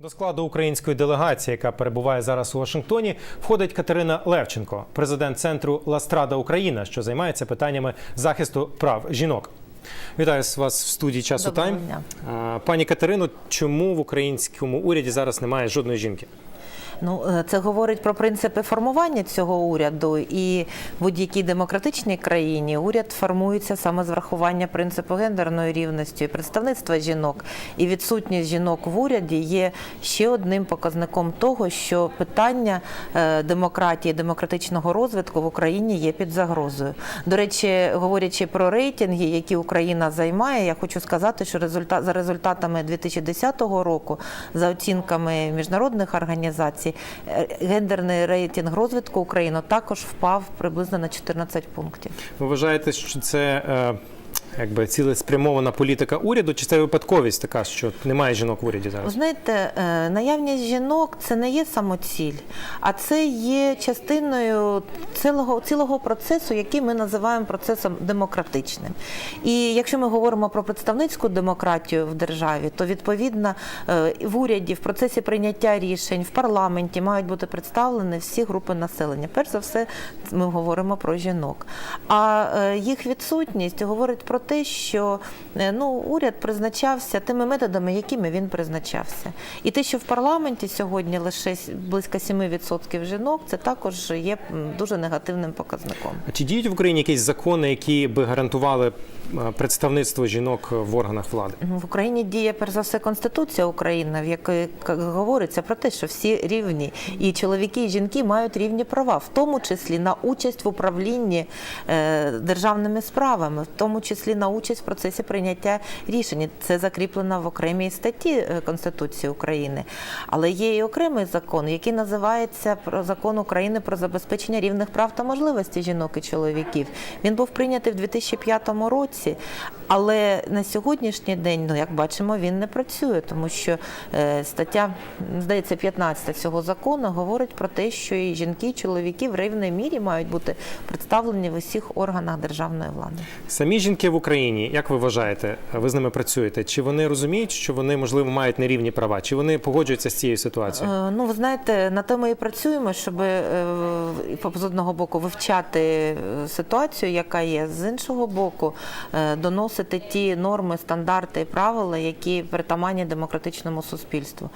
До складу української делегації, яка перебуває зараз у Вашингтоні, входить Катерина Левченко, президент центру Ластрада Україна, що займається питаннями захисту прав жінок. Вітаю вас в студії часу Доброго Тайм. дня. Пані Катерино, чому в українському уряді зараз немає жодної жінки? Ну, е, це говорить про принципи формування цього уряду. І в будь-якій демократичній країні уряд формується саме з врахування принципу гендерної рівності і представництва жінок. І відсутність жінок в уряді є ще одним показником того, що питання е, демократії, демократичного розвитку в Україні є під загрозою. До речі, говорячи про рейтинги, які Україна займає, я хочу сказати, що результат за результатами 2010 року, за оцінками міжнародних організацій, е, гендерний рейтинг розвитку України також впав приблизно на 14 пунктів. Ви вважаєте, що це е, якби цілеспрямована політика уряду, чи це випадковість така, що немає жінок в уряді зараз? знаєте, е, наявність жінок це не є самоціль, а це є частиною цілого, цілого процесу, який ми називаємо процесом демократичним. І якщо ми говоримо про представницьку демократію в державі, то відповідно е, в уряді, в процесі прийняття рішень, в парламенті мають бути представлені всі групи населення. Перш за все, ми говоримо про жінок. А е, їх відсутність говорить про те, що е, ну, уряд призначався тими методами, якими він призначався. І те, що в парламенті сьогодні лише близько 7% жінок, це також є дуже негативним показником. А чи діють в Україні якісь закони, які би гарантували е, представництво жінок в органах влади? Ну, В Україні діє перш за все Конституція України, в якій говориться про те, що всі рівні, і чоловіки, і жінки мають рівні права, в тому числі на участь в управлінні е, державними справами, в тому числі на участь в процесі прийняття рішень. Це закріплено в окремій статті е, Конституції України. Але є і окремий закон, який називається закон України про забезпечення рівних прав та можливостей жінок і чоловіків. Він був прийнятий в 2005 році, але на сьогоднішній день, ну як бачимо, він не працює, тому що е, стаття, здається, 15 цього закону говорить про те, що і жінки, і чоловіки в рівній мірі мають бути представлені в усіх органах державної влади. Самі жінки в Україні, як ви вважаєте, ви з ними працюєте? Чи вони розуміють, що вони можливо мають нерівні права? Чи вони погоджуються з цією ситуацією? Е, Ну, ви знаєте, на те ми і працюємо, щоб е, з одного боку вивчати е, ситуацію, яка є, з іншого боку, доносити ті норми, стандарти і правила, які притаманні демократичному суспільству.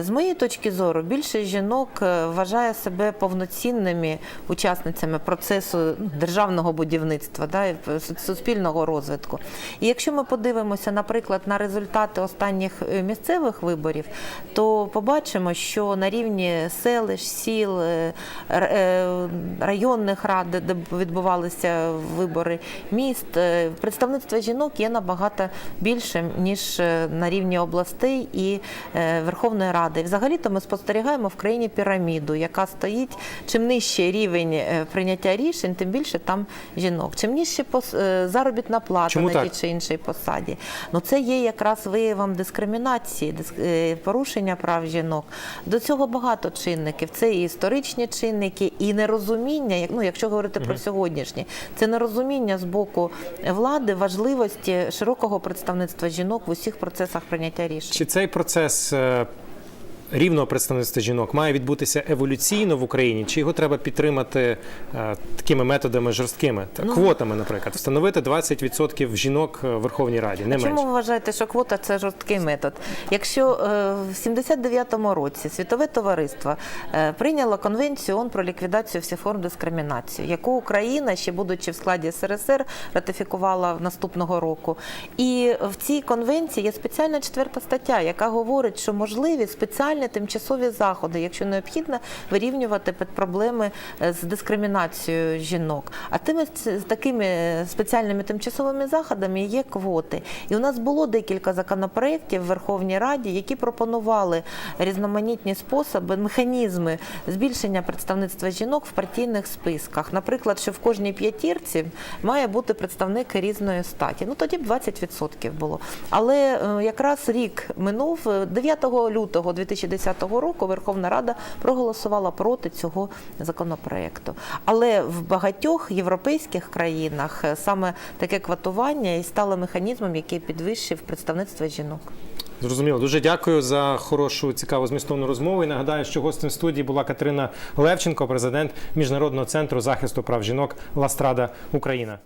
З моєї точки зору, більше жінок вважає себе повноцінними учасницями процесу державного будівництва, да, і суспільного розвитку. І якщо ми подивимося, наприклад, на результати останніх е, місцевих виборів, то побачимо, що на рівні селищ, сіл, е, е, районних рад, де відбувалися вибори міст, представництво жінок є набагато більшим ніж на рівні областей і Верховної Ради. Взагалі-то ми спостерігаємо в країні піраміду, яка стоїть чим нижче рівень прийняття рішень, тим більше там жінок. Чим нижче заробітна плата Чому на так? тій чи іншій посаді. Ну це є якраз виявом дискримінації, диск- е, порушення прав жінок. До цього багато чинників. Це і історичні чинники, і нерозуміння. як- Ну, якщо говорити про сьогоднішні, це нерозуміння з боку влади важливості широкого представництва жінок в усіх процесах прийняття рішень. Чи цей процес е, рівного представництва жінок має відбутися еволюційно в Україні, чи його треба підтримати е, такими методами жорсткими, та, Ну, квотами, наприклад, встановити 20% жінок в Верховній Раді, не Чому менше? ви вважаєте, що квота це жорсткий метод? Якщо е, в 79-му році світове товариство е, прийняло конвенцію ООН про ліквідацію всіх форм дискримінації, яку Україна, ще будучи в складі СРСР, ратифікувала наступного року. І в цій конвенції є спеціальна четверта стаття, яка говорить, що можливі спеціальні тимчасові заходи, якщо необхідно, вирівнювати проблеми е, з дискримінацією жінок. А тими такими спеціальними тимчасовими заходами є квоти. І у нас було декілька законопроєктів в Верховній Раді, які пропонували різноманітні способи, механізми збільшення представництва жінок в партійних списках. Наприклад, що в кожній п'ятірці має бути представник різної статі. Ну тоді б 20% було. Але е, якраз рік минув е, 9 лютого 2010 року Верховна Рада проголосувала проти цього законопроекту. Але в багатьох європейських країнах е, саме таке квотування і стало механізмом, який підвищив представництво жінок. Зрозуміло. Дуже дякую за хорошу, цікаву змістовну розмову. І нагадаю, що гостем студії була Катерина Левченко, президент Міжнародного центру захисту прав жінок Ластрада Україна.